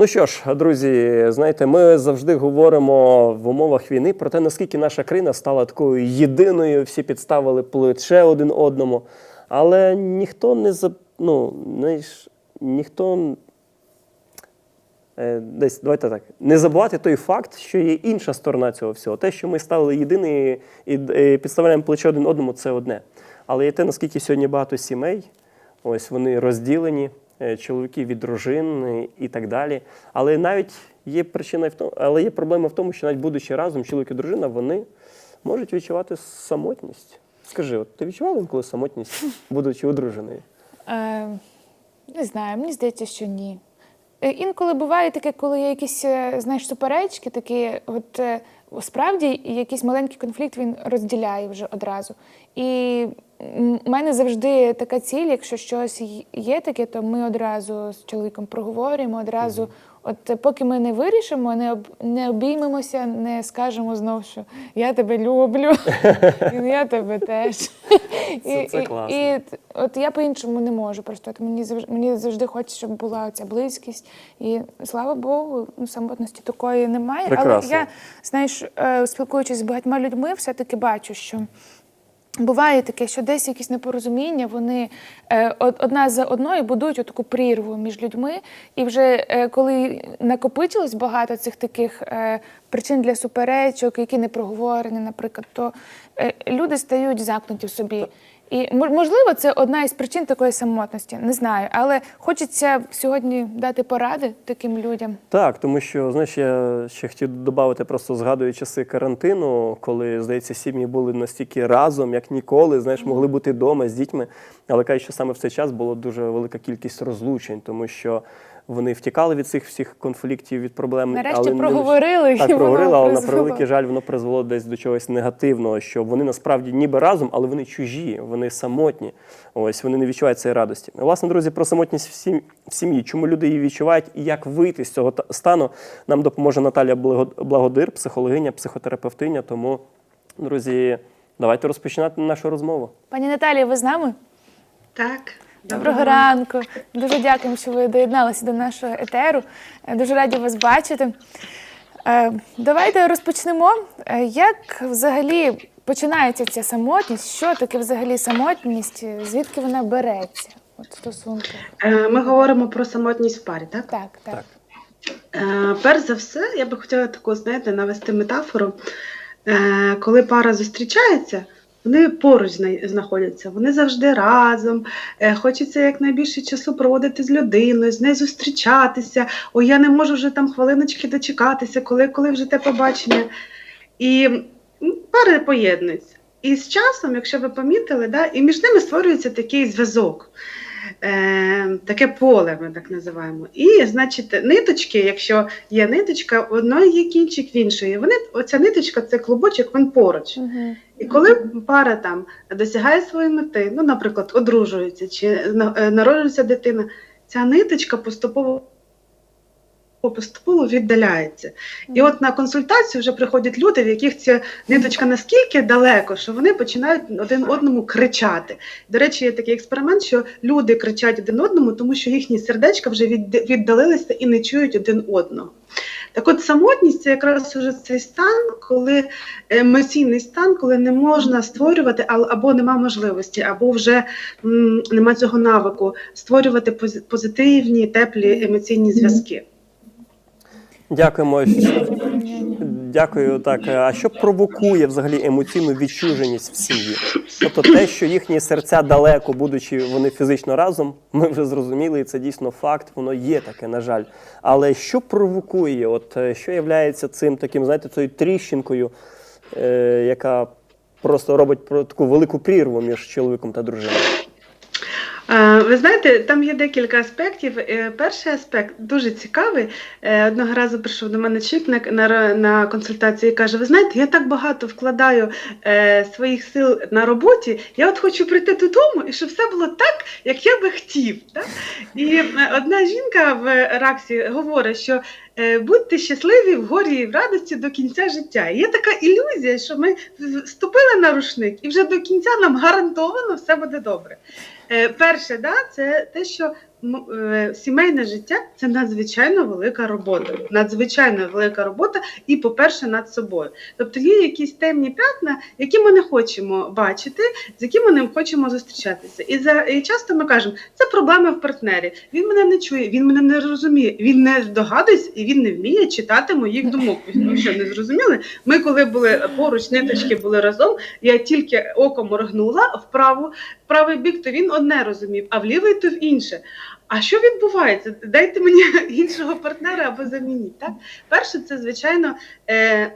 Ну що ж, друзі, знаєте, ми завжди говоримо в умовах війни про те, наскільки наша країна стала такою єдиною, всі підставили плече один одному. Але ніхто не ну, знаєш, ніхто е, десь давайте так, не забувати той факт, що є інша сторона цього всього. Те, що ми стали єдині і підставляємо плече один одному, це одне. Але є те, наскільки сьогодні багато сімей, ось вони розділені, е, чоловіки від дружин і так далі. Але навіть є причина в тому, але є проблема в тому, що навіть будучи разом, чоловік і дружина, вони можуть відчувати самотність. Скажи, от ти відчував інколи самотність, будучи одруженою? Е, не знаю, мені здається, що ні. Е, Інколи буває таке, коли є якісь е, знаєш, суперечки, такі, от справді якийсь маленький конфлікт він розділяє вже одразу. І в мене завжди така ціль, якщо щось є таке, то ми одразу з чоловіком проговорюємо, одразу. От поки ми не вирішимо, не об не обіймемося, не скажемо знов, що я тебе люблю, і я тебе теж. Це- це класно. І, от я по-іншому не можу. Просто от мені завжди мені завжди хочеться, щоб була ця близькість. І слава Богу, ну, самотності такої немає. Прекрасно. Але я, знаєш, е, спілкуючись з багатьма людьми, все-таки бачу, що. Буває таке, що десь якісь непорозуміння, вони е, одна за одною будують таку прірву між людьми. І вже е, коли накопичилось багато цих таких е, причин для суперечок, які не проговорені, наприклад, то люди стають замкнуті в собі. І мож- можливо, це одна із причин такої самотності, не знаю. Але хочеться сьогодні дати поради таким людям. Так, тому що, знаєш, я ще хотів додати, просто згадую часи карантину, коли, здається, сім'ї були настільки разом, як ніколи, знаєш, могли бути вдома з дітьми. Але кажуть, що саме в цей час було дуже велика кількість розлучень, тому що вони втікали від цих всіх конфліктів, від проблем. Нарешті але не Так, і проговорили, але на превеликий жаль, воно призвело десь до чогось негативного, що вони насправді ніби разом, але вони чужі, вони самотні. Ось вони не відчувають цієї радості. Власне, друзі, про самотність в сім- в сім'ї, чому люди її відчувають і як вийти з цього стану, нам допоможе Наталія Благодир, психологиня, психотерапевтиня. Тому, друзі, давайте розпочинати нашу розмову. Пані Наталія, ви з нами? Так. Доброго ранку. Дуже дякуємо, що ви доєдналися до нашого етеру. Е, Дуже раді вас бачити. Е, Давайте розпочнемо. Е, Як взагалі починається ця самотність? Що таке взагалі самотність? Звідки вона береться? От. Е, Ми говоримо про самотність в парі, так? Так, так. Так. Е, Перш за все, я би хотіла таку, знаєте, навести метафору. Е, Коли пара зустрічається, вони поруч знаходяться, вони завжди разом. Е, Хочеться якнайбільше часу проводити з людиною, з нею зустрічатися. Ой, я не можу вже там хвилиночки дочекатися, коли, коли вже те побачення. І пари поєднуються. І з часом, якщо ви помітили, да, і між ними створюється такий зв'язок. Е, таке поле, ми так називаємо. І, значить, ниточки, якщо є ниточка, в одної є кінчик в іншої. Вони, оця ниточка це клубочок, він поруч. Угу. І коли пара там досягає своєї мети, ну, наприклад, одружується чи е, народжується дитина, ця ниточка поступово. Поступово віддаляється. І от на консультацію вже приходять люди, в яких ця ниточка наскільки далеко, що вони починають один одному кричати. До речі, є такий експеримент, що люди кричать один одному, тому що їхні сердечка вже віддалилися і не чують один одного. Так от самотність це якраз уже цей стан, коли емоційний стан, коли не можна створювати, або нема можливості, або вже м, нема цього навику створювати позитивні, теплі емоційні зв'язки. Дякуємо. Дякую. Так, а що провокує взагалі емоційну відчуженість в сім'ї? Тобто те, що їхні серця далеко, будучи вони фізично разом, ми вже зрозуміли, і це дійсно факт, воно є таке, на жаль. Але що провокує, от е, що є цим таким, знаєте, цією тріщинкою, е, яка просто робить таку велику прірву між чоловіком та дружиною? Ви знаєте, там є декілька аспектів. Е, Перший аспект дуже цікавий. Е, Одного разу прийшов до мене чоловік на, на, консультацію і каже: Ви знаєте, я так багато вкладаю е, своїх сил на роботі. Я от хочу прийти додому і щоб все було так, як я би хотів. Так? І одна жінка в Раксі говорить, що будьте щасливі в горі і в радості до кінця життя. І є така ілюзія, що ми вступили на рушник, і вже до кінця нам гарантовано все буде добре. Е, Перше, да, це те, що сімейне життя це надзвичайно велика робота. Надзвичайно велика робота, і, по-перше, над собою. Тобто є якісь темні п'ятна, які ми не хочемо бачити, з якими ми не хочемо зустрічатися. І за і часто ми кажемо, це проблеми в партнері. Він мене не чує, він мене не розуміє, він не здогадується і він не вміє читати моїх думок. Ви що не зрозуміли? Ми, коли були поруч, ниточки були разом, я тільки оком моргнула вправо, в правий бік, то він одне розумів, а в лівий то в інше. А що відбувається? Дайте мені іншого партнера або замініть. Так? Перше, це звичайно е,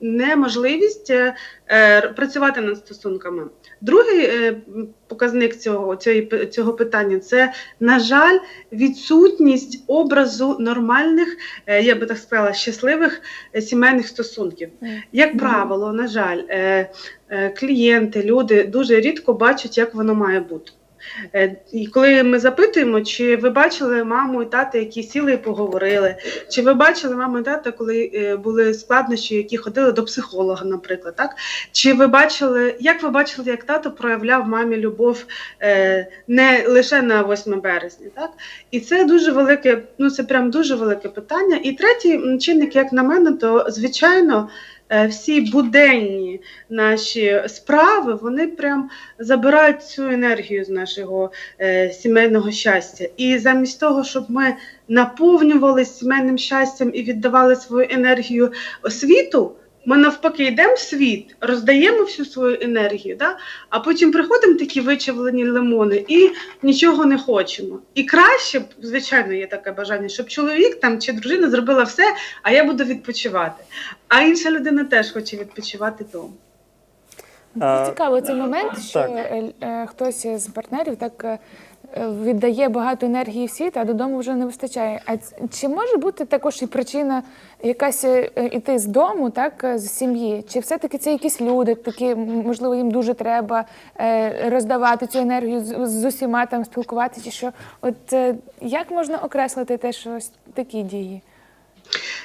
неможливість е, е, працювати над стосунками. Другий показник цього, цього питання це, на жаль, відсутність образу нормальних, я би так сказала, щасливих сімейних стосунків. Як правило, на жаль, клієнти, люди дуже рідко бачать, як воно має бути. Е, І коли ми запитуємо, чи ви бачили маму і тата, які сіли і поговорили, чи ви бачили маму і тата, коли е, були складнощі, які ходили до психолога, наприклад, так? Чи ви бачили, як ви бачили, як тато проявляв мамі любов е, не лише на 8 березня, так? І це дуже велике, ну це прям дуже велике питання. І третій чинник, як на мене, то звичайно. Е, Всі буденні наші справи вони прям забирають цю енергію з нашого е, сімейного щастя. І замість того, щоб ми наповнювали сімейним щастям і віддавали свою енергію світу, ми навпаки йдемо в світ, роздаємо всю свою енергію, да? а потім приходимо такі вичавлені лимони і нічого не хочемо. І краще, б, звичайно, є таке бажання, щоб чоловік там чи дружина зробила все, а я буду відпочивати. А інша людина теж хоче відпочивати вдома. А, Цікаво цей момент, що е, е, хтось з партнерів так е, віддає багато енергії в світ, а додому вже не вистачає. А чи може бути також і причина якась е, е, іти з дому, так е, з сім'ї? Чи все-таки це якісь люди, такі можливо їм дуже треба е, роздавати цю енергію з, з усіма там спілкуватися? Що? От е, як можна окреслити те, що ось такі дії?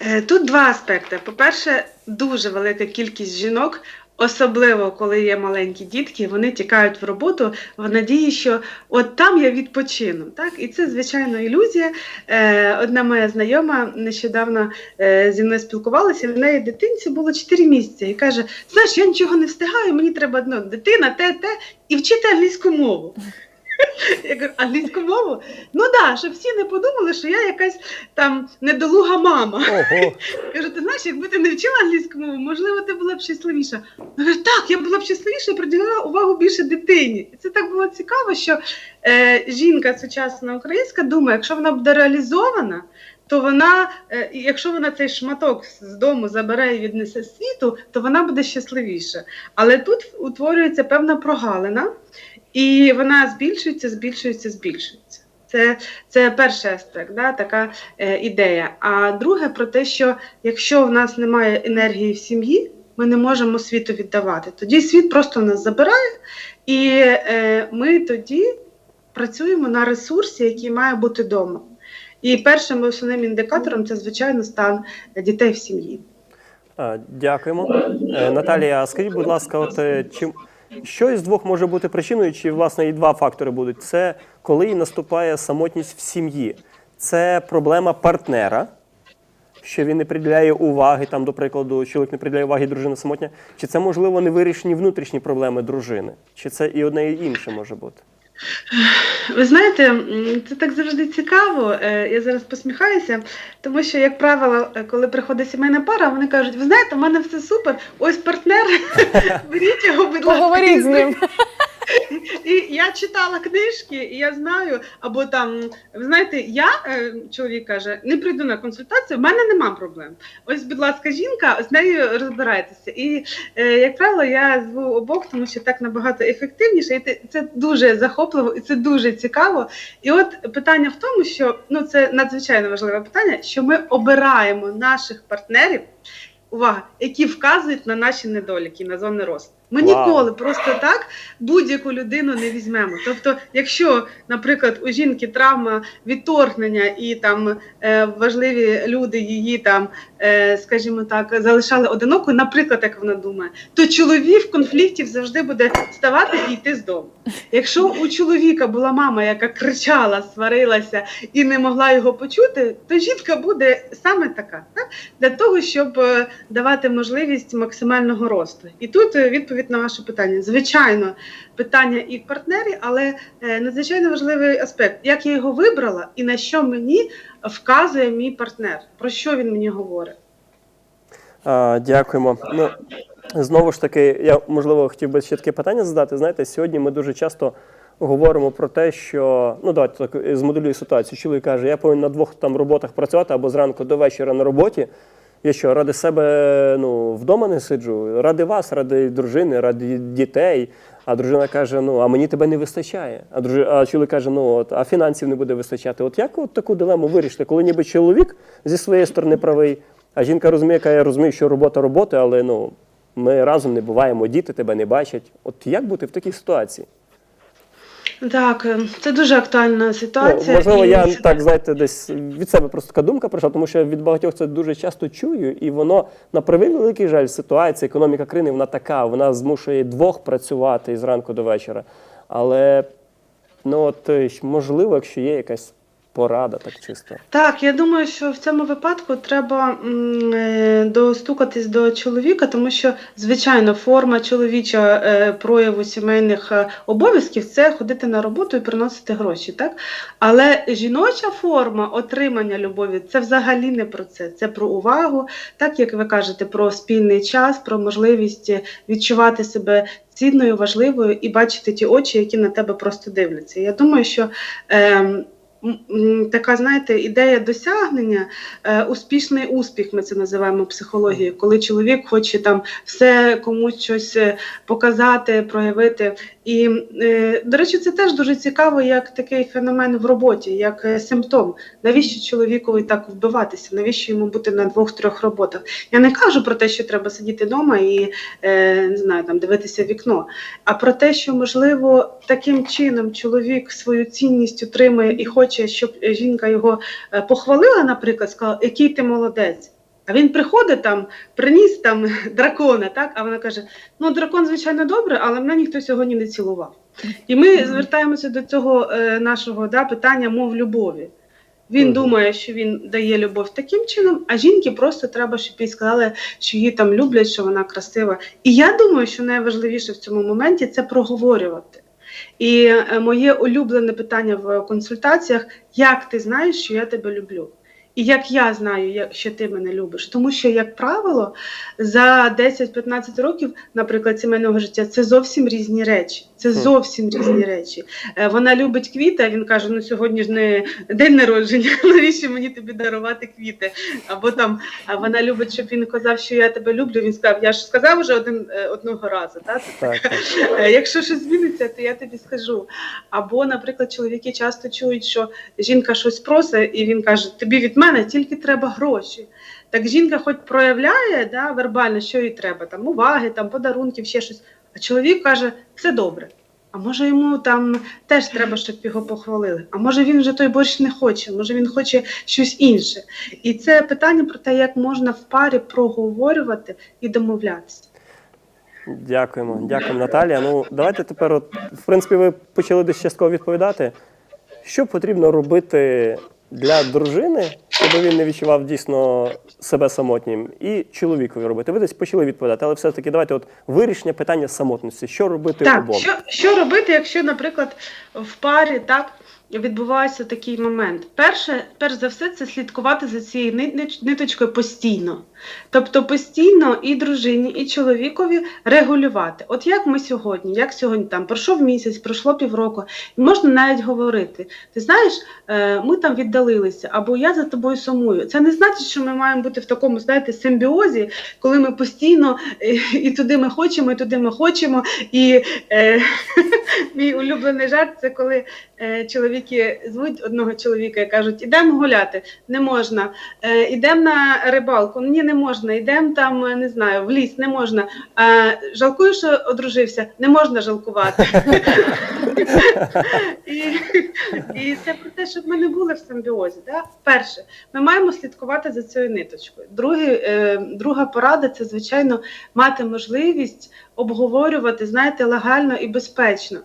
Е, Тут два аспекти. По-перше, дуже велика кількість жінок, особливо коли є маленькі дітки, вони тікають в роботу в надії, що от там я відпочину. Так? І це, звичайно, ілюзія. Е, Одна моя знайома нещодавно е, зі мною спілкувалася, в неї дитинці було 4 місяці. І каже: знаєш, я нічого не встигаю, мені треба ну, дитина, те, те, і вчити англійську мову. Я кажу, англійську мову? Ну так, да, щоб всі не подумали, що я якась там недолуга мама. Ого. Кажу, ти знаєш, якби ти не вчила англійську мову, можливо, ти була б щасливіша. Вона каже, так, я була б щасливіша і приділяла увагу більше дитині. І це так було цікаво, що е, жінка сучасна українська думає, якщо вона буде реалізована, то вона, е, якщо вона цей шматок з дому забере і віднесе світу, то вона буде щасливіша. Але тут утворюється певна прогалина, і вона збільшується, збільшується, збільшується. Це, це перший аспект, да, така е, ідея. А друге про те, що якщо в нас немає енергії в сім'ї, ми не можемо світу віддавати. Тоді світ просто нас забирає, і е, ми тоді працюємо на ресурсі, який має бути вдома. І першим основним індикатором це, звичайно, стан дітей в сім'ї. Дякуємо. Е, Наталія, скажіть, будь ласка, от е, чи що із двох може бути причиною, чи власне і два фактори будуть? Це коли наступає самотність в сім'ї, це проблема партнера, що він не приділяє уваги, там, до прикладу, чоловік не приділяє уваги, дружина самотня, чи це можливо невирішені внутрішні проблеми дружини, чи це і одне, і інше може бути? Ви знаєте, це так завжди цікаво. Е, Я зараз посміхаюся, тому що, як правило, е, коли приходить сімейна пара, вони кажуть: ви знаєте, в мене все супер, ось партнер, беріть його, будь ласка. Поговоріть з ним. І я читала книжки, і я знаю, або там, ви знаєте, я, е, чоловік каже, не прийду на консультацію, в мене нема проблем. Ось, будь ласка, жінка, з нею розбирайтеся. І, е, як правило, я зву обох, тому що так набагато ефективніше, і це дуже захопливо і це дуже цікаво. І от питання в тому, що ну це надзвичайно важливе питання, що ми обираємо наших партнерів, увага, які вказують на наші недоліки, на зони росту. Ми ніколи просто так будь-яку людину не візьмемо. Тобто, якщо, наприклад, у жінки травма відторгнення і там е, важливі люди її там, е, скажімо так, залишали одинокою, наприклад, як вона думає, то чоловік в конфлікті завжди буде ставати і йти з дому. Якщо у чоловіка була мама, яка кричала, сварилася і не могла його почути, то жінка буде саме така, так? для того, щоб е, давати можливість максимального росту. І тут е, відповідь на ваше питання. Звичайно, питання і в партнері, але е, надзвичайно важливий аспект, як я його вибрала і на що мені вказує мій партнер, про що він мені говорить. А, дякуємо. Ну, знову ж таки, я можливо хотів би ще таке питання задати. Знаєте, сьогодні ми дуже часто говоримо про те, що ну давайте так змоделюю ситуацію. Чоловік каже, я повинен на двох там роботах працювати або зранку до вечора на роботі. Я що, ради себе ну, вдома не сиджу, ради вас, ради дружини, ради дітей. А дружина каже: ну а мені тебе не вистачає. А дружи... а чоловік каже, ну от, а фінансів не буде вистачати. От як от таку дилему вирішити, коли ніби чоловік зі своєї сторони правий, а жінка розуміє, яка я розумію, що робота роботи, але ну ми разом не буваємо, діти тебе не бачать. От як бути в такій ситуації? Так, е, це дуже актуальна Ну, ситуація. можливо, і я так знаєте, десь від себе просто така думка прийшла, тому що від багатьох це дуже часто чую, і воно на превеликий жаль, ситуація, економіка країни, вона така, вона змушує двох працювати зранку до вечора. Але ну от е, можливо, якщо є якась порада, так чисто. Так, я думаю, що в цьому випадку треба е, достукатись до чоловіка, тому що, звичайно, форма чоловіча е, прояву сімейних е, обов'язків це ходити на роботу і приносити гроші, так? Але жіноча форма отримання любові це взагалі не про це. Це про увагу, так як ви кажете, про спільний час, про можливість е, відчувати себе цінною, важливою і бачити ті очі, які на тебе просто дивляться. Я думаю, що. м, така, знаєте, ідея досягнення, е, успішний успіх, ми це називаємо психологією, коли чоловік хоче там все комусь щось е, показати, проявити. І, е, до речі, це теж дуже цікаво, як такий феномен в роботі, як симптом. Навіщо чоловікові так вбиватися? Навіщо йому бути на двох-трьох роботах? Я не кажу про те, що треба сидіти вдома і не знаю, там дивитися вікно, а про те, що можливо таким чином чоловік свою цінність отримує і хоче, щоб жінка його е, похвалила, наприклад, сказала, який ти молодець. А він приходить там, приніс там дракона, так? А вона каже: ну дракон, звичайно, добре, але мене ніхто сьогодні не цілував. І ми звертаємося до цього е, нашого да, питання мов любові. Він Мгм. думає, що він дає любов таким чином, а жінки просто треба, щоб їй сказали, що її там люблять, що вона красива. І я думаю, що найважливіше в цьому моменті це проговорювати. І е, моє улюблене питання в консультаціях: як ти знаєш, що я тебе люблю? І як я знаю, що ти мене любиш, тому що, як правило, за 10-15 років, наприклад, сімейного життя, це зовсім різні речі. Це зовсім різні речі. Е, Вона любить квіти, а він каже: ну сьогодні ж не день народження, навіщо мені тобі дарувати квіти? Або там а вона любить, щоб він казав, що я тебе люблю. Він сказав, я ж сказав вже один е, одного разу. Та? Це Так, так. Е, Якщо щось зміниться, то я тобі скажу. Або, наприклад, чоловіки часто чують, що жінка щось просить, і він каже: тобі від мене тільки треба гроші. Так жінка, хоч проявляє да, вербально, що їй треба, там уваги, там подарунків, ще щось. А чоловік каже, все добре. А може йому там теж треба, щоб його похвалили. А може він вже той борщ не хоче, може він хоче щось інше. І це питання про те, як можна в парі проговорювати і домовлятися. Дякуємо, дякуємо, Наталія. Ну, давайте тепер, от, в принципі, ви почали десь частково відповідати. Що потрібно робити для дружини, щоб він не відчував дійсно себе самотнім, і чоловікові робити? Ви десь почали відповідати, але все-таки давайте от вирішення питання самотності. Що робити Так, обом? що, що робити, якщо, наприклад, в парі так відбувається такий момент? Перше, перш за все, це слідкувати за цією ни- ни- ниточкою постійно. Тобто постійно і дружині, і чоловікові регулювати. От як ми сьогодні, як сьогодні там пройшов місяць, пройшло півроку, можна навіть говорити: ти знаєш, е, ми там віддалилися, або я за тобою сумую. Це не значить, що ми маємо бути в такому, знаєте, симбіозі, коли ми постійно е, і туди ми хочемо, і туди ми хочемо. І е, мій улюблений жарт це коли е, чоловіки звуть одного чоловіка і кажуть, ідемо гуляти, не можна. Е, ідемо на рибалку. Ну ні, не не можна, йдемо там, е, не знаю, в ліс не можна. Жалкую, що одружився, не можна жалкувати. і, і це про те, щоб ми не були в симбіозі. Да? Перше, ми маємо слідкувати за цією ниточкою. Друге, е, друга порада це, звичайно, мати можливість обговорювати, знаєте, легально і безпечно.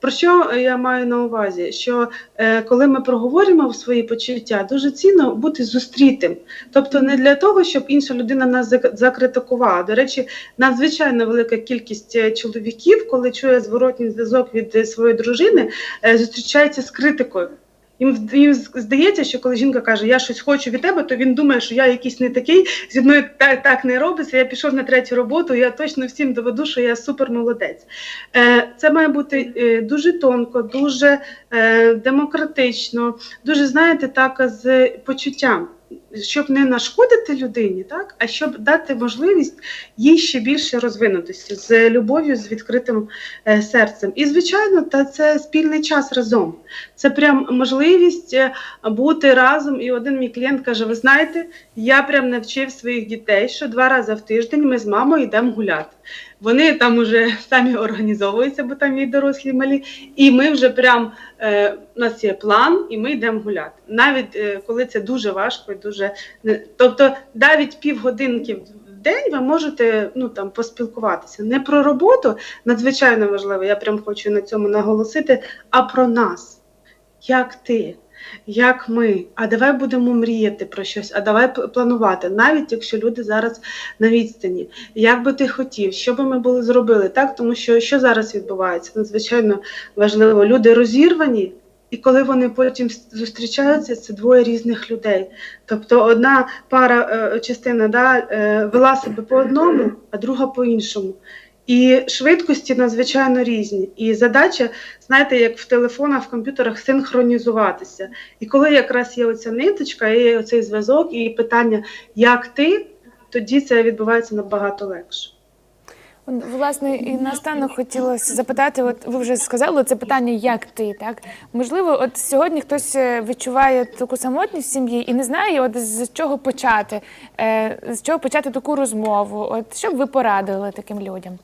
Про що я маю на увазі? Що е, коли ми проговоримо свої почуття, дуже цінно бути зустрітим. Тобто не для того, щоб інша людина нас зак- закритикувала. До речі, надзвичайно велика кількість е, чоловіків, коли чує зворотній зв'язок від е, своєї дружини, е, зустрічається з критикою. Їм, їм здається, що коли жінка каже, я щось хочу від тебе, то він думає, що я якийсь не такий, зі мною так, так не робиться. Я пішов на третю роботу, я точно всім доведу, що я супер молодець. Е, це має бути е, дуже тонко, дуже е, демократично, дуже знаєте, так з почуттям. Щоб не нашкодити людині, так а щоб дати можливість їй ще більше розвинутися з любов'ю, з відкритим е, серцем. І звичайно, та це спільний час разом. Це прям можливість е, бути разом. І один мій клієнт каже: Ви знаєте, я прям навчив своїх дітей, що два рази в тиждень ми з мамою йдемо гуляти. Вони там уже самі організовуються, бо там є дорослі малі, і ми вже прям е, у нас є план, і ми йдемо гуляти. Навіть е, коли це дуже важко і дуже тобто навіть півгодинки в день ви можете ну там поспілкуватися. Не про роботу надзвичайно важливо. Я прям хочу на цьому наголосити, а про нас. Як ти? Як ми? А давай будемо мріяти про щось, а давай планувати, навіть якщо люди зараз на відстані. Як би ти хотів, що би ми були зробили, так? Тому що що зараз відбувається? Надзвичайно важливо. Люди розірвані, і коли вони потім зустрічаються, це двоє різних людей. Тобто одна пара е, частина да, е, вела себе по одному, а друга по іншому. І швидкості надзвичайно різні. І задача, знаєте, як в телефонах, в комп'ютерах синхронізуватися. І коли якраз є оця ниточка, є оцей зв'язок, і питання, як ти, тоді це відбувається набагато легше. Власне, і наостанок хотілося запитати, от ви вже сказали це питання, як ти, так? Можливо, от сьогодні хтось е, відчуває таку самотність в сім'ї і не знає, от з чого почати, е, з чого почати таку розмову. От що б ви порадили таким людям?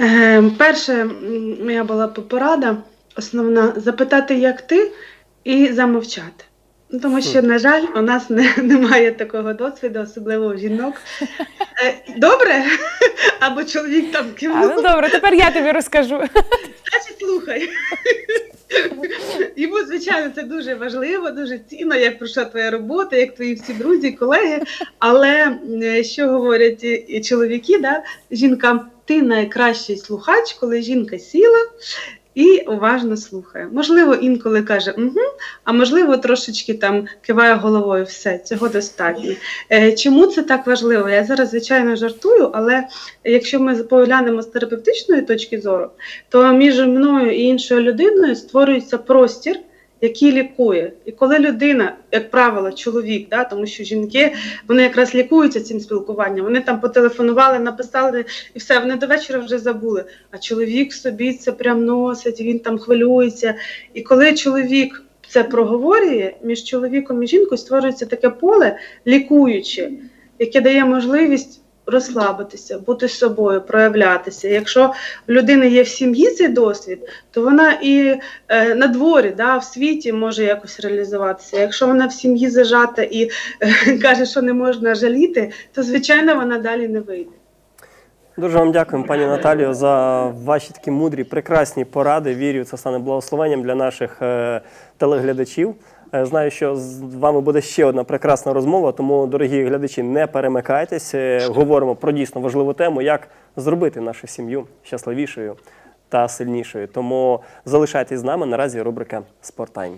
Е, перше, м, моя була порада основна запитати, як ти, і замовчати. Ну, Тому що, на жаль, у нас не, немає такого досвіду, особливо у жінок. Е, Добре? Або чоловік там кивнув. ну добре, тепер я тобі розкажу. Значить, слухай. Йому, звичайно, це дуже важливо, дуже цінно, як пройшла твоя робота, як твої всі друзі, колеги. Але е, що говорять і чоловіки, да? жінкам, ти найкращий слухач, коли жінка сіла. І уважно слухає. Можливо, інколи каже угу, а можливо, трошечки там киває головою. Все, цього достатньо. Е, чому це так важливо? Я зараз, звичайно, жартую, але якщо ми поглянемо з терапевтичної точки зору, то між мною і іншою людиною створюється простір, який лікує. І коли людина, як правило, чоловік, да, тому що жінки вони якраз лікуються цим спілкуванням, вони там потелефонували, написали і все, вони до вечора вже забули. А чоловік собі це прям носить, він там хвилюється. І коли чоловік це проговорює, між чоловіком і жінкою створюється таке поле лікуюче, яке дає можливість розслабитися, бути собою, проявлятися. Якщо в людини є в сім'ї цей досвід, то вона і е, на дворі, да, в світі може якось реалізуватися. Якщо вона в сім'ї зажата і е, каже, що не можна жаліти, то звичайно вона далі не вийде. Дуже вам дякуємо, пані Наталію, за ваші такі мудрі, прекрасні поради. Вірю, це стане благословенням для наших е, телеглядачів. Е, Знаю, що з вами буде ще одна прекрасна розмова, тому, дорогі глядачі, не перемикайтесь. Е, Говоримо про дійсно важливу тему, як зробити нашу сім'ю щасливішою та сильнішою. Тому залишайтесь з нами. Наразі рубрика Спорттайм.